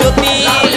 জ্যোতি